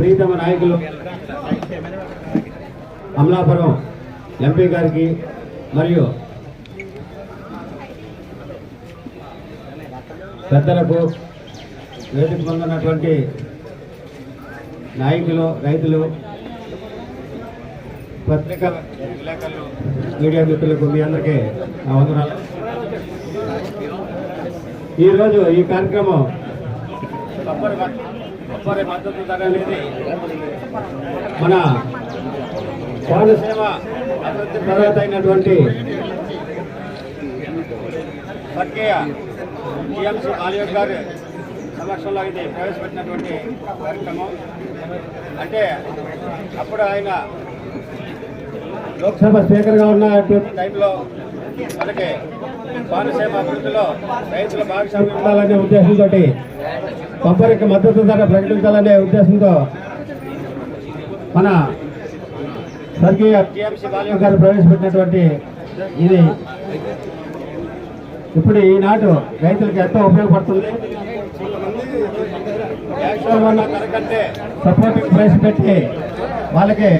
ప్రీతమ నాయకులు అమలాపురం ఎంపీ గారికి మరియు పెద్దలకు వేదిక పొందినటువంటి నాయకులు రైతులు పత్రికా విలేకరులు మీడియా మిత్రులకు మీ అందరికీ నా వందనాలు. ఈరోజు ఈ కార్యక్రమం కొబ్బరి మద్దతు ధర అనేది మన కోనసీమ అభివృద్ధి ప్రదాత అయినటువంటి స్వర్గీయ జిఎంసీ ఆలియోగ్ గారి సమక్షంలో ఇది ప్రవేశపెట్టినటువంటి కార్యక్రమం. అంటే అప్పుడు ఆయన లోక్సభ స్పీకర్గా ఉన్నటువంటి టైంలో మనకి కోనసీమ అభివృద్ధిలో రైతుల భాగస్వామ్యం ఉండాలనే ఉద్దేశంతో కొబ్బరికి మద్దతు ధర ప్రకటించాలనే ఉద్దేశంతో మన స్వర్గీయ టిఎంసీ బాలయ్య గారు ప్రవేశపెట్టినటువంటి ఇది ఇప్పుడు ఈనాడు రైతులకు ఎంతో ఉపయోగపడుతుంది. సపోర్టింగ్ ప్రైస్ పెట్టి వాళ్ళకి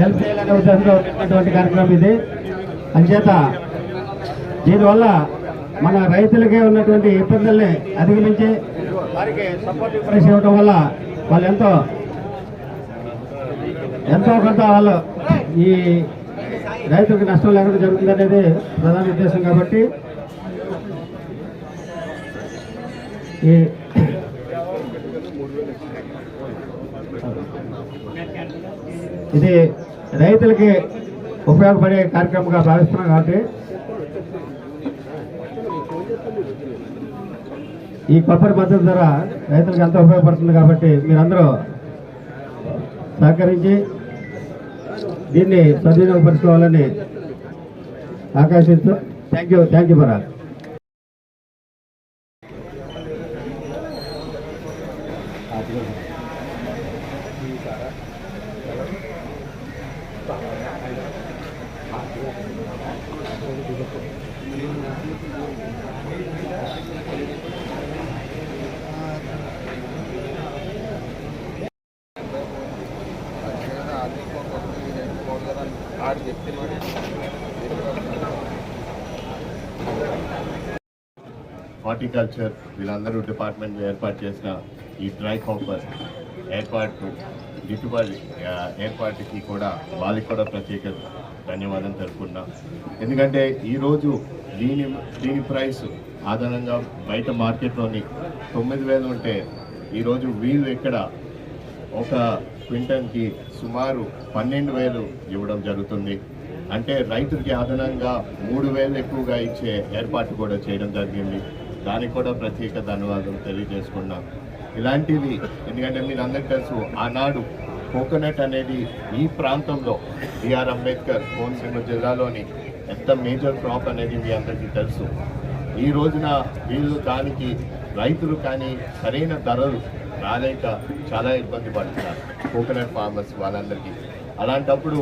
హెల్ప్ చేయాలనే ఉద్దేశంతో పెట్టినటువంటి కార్యక్రమం ఇది. అంచేత దీనివల్ల మన రైతులకే ఉన్నటువంటి ఇబ్బందుల్ని అధిగమించి వారికి సపోర్ట్ ప్రైస్ ఇవ్వడం వల్ల వాళ్ళు ఎంతో ఎంతో కొంత వాళ్ళు ఈ రైతులకు నష్టం లేకుండా జరుగుతుంది అనేది ప్రధాన ఉద్దేశం కాబట్టి ఈ ఇది రైతులకి ఉపయోగపడే కార్యక్రమంగా భావిస్తున్నాం కాబట్టి ఈ కొబ్బరి మద్దతు ధర రైతులకు ఎంతో ఉపయోగపడుతుంది కాబట్టి మీరందరూ సహకరించి దీన్ని సద్వినియోగపరుచుకోవాలని ఆకాశిస్తూ థ్యాంక్ యూ థ్యాంక్ యూ బరా హార్టికల్చర్ వీళ్ళందరూ డిపార్ట్మెంట్ ఏర్పాటు చేసిన ఈ డ్రై కాపర్ ఏర్పాటు గిట్టుబాటు ఏర్పాటుకి కూడా వాళ్ళకి కూడా ప్రత్యేక ధన్యవాదం తెలుపుకున్నా ఎందుకంటే ఈరోజు దీని దీని ప్రైస్ ఆధారంగా బయట మార్కెట్లోని తొమ్మిది వేలు ఉంటే ఈరోజు వీళ్ళు ఇక్కడ ఒక క్వింటన్కి సుమారు పన్నెండు వేలు ఇవ్వడం జరుగుతుంది. అంటే రైతుకి అదనంగా మూడు వేలు ఎక్కువగా ఇచ్చే ఏర్పాటు కూడా చేయడం జరిగింది. దానికి కూడా ప్రత్యేక ధన్యవాదాలు తెలియజేసుకున్నాం. ఇలాంటివి ఎందుకంటే మీరు అందరికీ తెలుసు ఆనాడు కోకోనట్ అనేది ఈ ప్రాంతంలో బిఆర్ అంబేద్కర్ కోనసీమ జిల్లాలోని ఎంత మేజర్ క్రాప్ అనేది మీ అందరికీ తెలుసు. ఈ రోజున వీళ్ళు దానికి రైతులు కానీ సరైన ధరలు రాలేక చాలా ఇబ్బంది పడుతున్నారు. కోకోనట్ ఫార్మర్స్ వాళ్ళందరికీ. అలాంటప్పుడు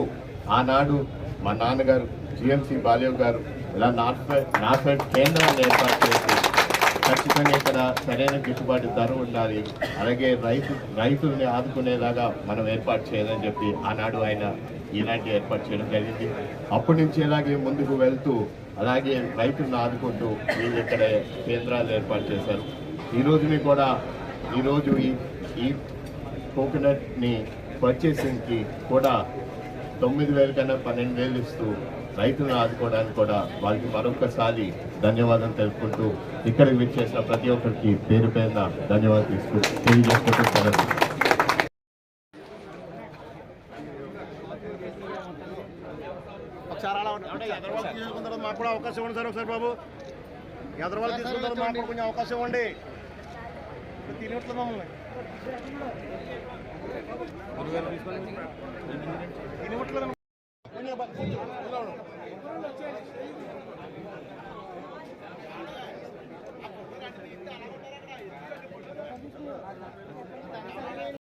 ఆనాడు మా నాన్నగారు జిఎంసి బాలేవ్ గారు ఇలా నార్ఫెడ్ నార్ఫెడ్ కేంద్రాన్ని ఏర్పాటు చేసి ఖచ్చితంగా ఇక్కడ సరైన గిట్టుబాటు ధర ఉండాలి. అలాగే రైతు రైతుల్ని ఆదుకునేలాగా మనం ఏర్పాటు చేయాలని చెప్పి ఆనాడు ఆయన ఇలాంటి ఏర్పాటు చేయడం జరిగింది. అప్పటి నుంచి ఇలాగే ముందుకు వెళ్తూ అలాగే రైతులను ఆదుకుంటూ వీళ్ళు ఇక్కడ కేంద్రాలు ఏర్పాటు చేశారు. ఈ రోజుని కూడా ఈరోజు ఈ ఈ కోకోనట్ని పర్చేసింగ్కి కూడా తొమ్మిది వేల కన్నా పన్నెండు వేలు ఇస్తూ రైతులను ఆదుకోవడానికి కూడా వాళ్ళకి మరొకసారి ధన్యవాదం తెలుపుకుంటూ ఇక్కడికి విచ్చేసిన ప్రతి ఒక్కరికి పేరు పేరున ధన్యవాదాలు తీసుకు తెలియజేసుకుంటూ సెలవు. ఒకసారి అలా ఉండండి. అంటే ఎదరవాళ్ళు తీసుకున్న తర్వాత మాకు కూడా అవకాశం ఇవ్వండి సార్ ఒకసారి బాబు ఎదరవాళ్ళు తీసుకున్న తర్వాత మాకు కూడా కొంచెం అవకాశం ఇవ్వండి తినట్లేదు